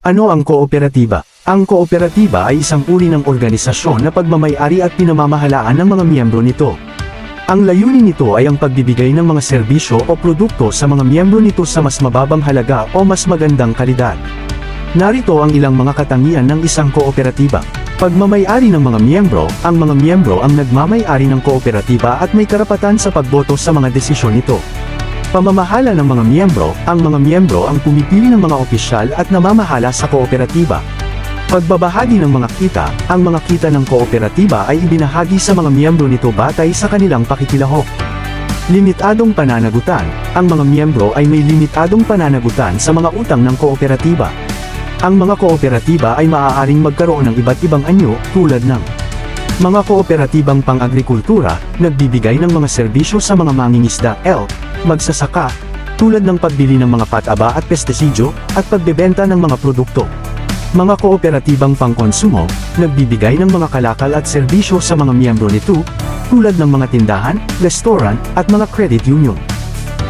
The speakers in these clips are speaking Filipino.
Ano ang kooperatiba? Ang kooperatiba ay isang uri ng organisasyon na pagmamayari at pinamamahalaan ng mga miyembro nito. Ang layunin nito ay ang pagbibigay ng mga serbisyo o produkto sa mga miyembro nito sa mas mababang halaga o mas magandang kalidad. Narito ang ilang mga katangian ng isang kooperatiba. Pagmamayari ng mga miyembro, ang mga miyembro ang nagmamayari ng kooperatiba at may karapatan sa pagboto sa mga desisyon nito. Pamamahala ng mga miyembro, ang mga miyembro ang pumipili ng mga opisyal at namamahala sa kooperatiba. Pagbabahagi ng mga kita, ang mga kita ng kooperatiba ay ibinahagi sa mga miyembro nito batay sa kanilang pakikilahok. Limitadong pananagutan, ang mga miyembro ay may limitadong pananagutan sa mga utang ng kooperatiba. Ang mga kooperatiba ay maaaring magkaroon ng iba't ibang anyo, tulad ng mga kooperatibang pang-agrikultura, nagbibigay ng mga serbisyo sa mga mangingisda, L, magsasaka, tulad ng pagbili ng mga pataba at pestisidyo, at pagbebenta ng mga produkto. Mga kooperatibang pangkonsumo, nagbibigay ng mga kalakal at serbisyo sa mga miyembro nito, tulad ng mga tindahan, restoran, at mga credit union.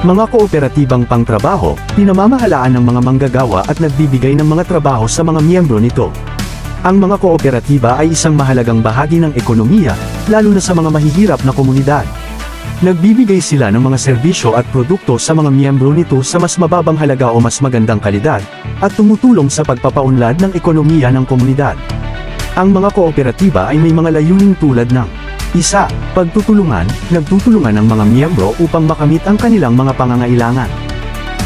Mga kooperatibang pangtrabaho, pinamamahalaan ng mga manggagawa at nagbibigay ng mga trabaho sa mga miyembro nito. Ang mga kooperatiba ay isang mahalagang bahagi ng ekonomiya, lalo na sa mga mahihirap na komunidad. Nagbibigay sila ng mga serbisyo at produkto sa mga miyembro nito sa mas mababang halaga o mas magandang kalidad, at tumutulong sa pagpapaunlad ng ekonomiya ng komunidad. Ang mga kooperatiba ay may mga layunin tulad ng isa, Pagtutulungan, nagtutulungan ang mga miyembro upang makamit ang kanilang mga pangangailangan.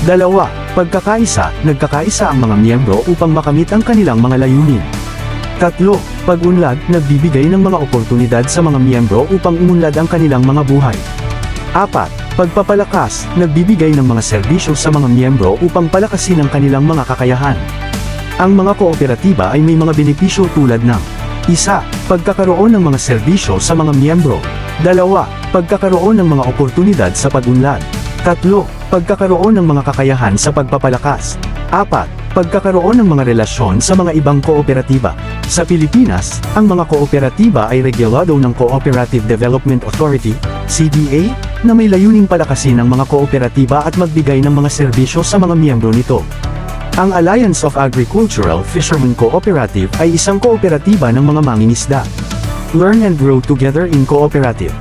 Dalawa, Pagkakaisa, nagkakaisa ang mga miyembro upang makamit ang kanilang mga layunin. Tatlo, Pag-unlad, nagbibigay ng mga oportunidad sa mga miyembro upang umunlad ang kanilang mga buhay. Apat, Pagpapalakas, nagbibigay ng mga serbisyo sa mga miyembro upang palakasin ang kanilang mga kakayahan. Ang mga kooperatiba ay may mga benepisyo tulad ng isa, Pagkakaroon ng mga serbisyo sa mga miyembro. Dalawa, Pagkakaroon ng mga oportunidad sa pag-unlad. Tatlo, Pagkakaroon ng mga kakayahan sa pagpapalakas. Apat, Pagkakaroon ng mga relasyon sa mga ibang kooperatiba. Sa Pilipinas, ang mga kooperatiba ay regulado ng Cooperative Development Authority, CDA, na may layuning palakasin ang mga kooperatiba at magbigay ng mga serbisyo sa mga miyembro nito. Ang Alliance of Agricultural Fishermen Cooperative ay isang kooperatiba ng mga mangingisda. Learn and grow together in cooperative.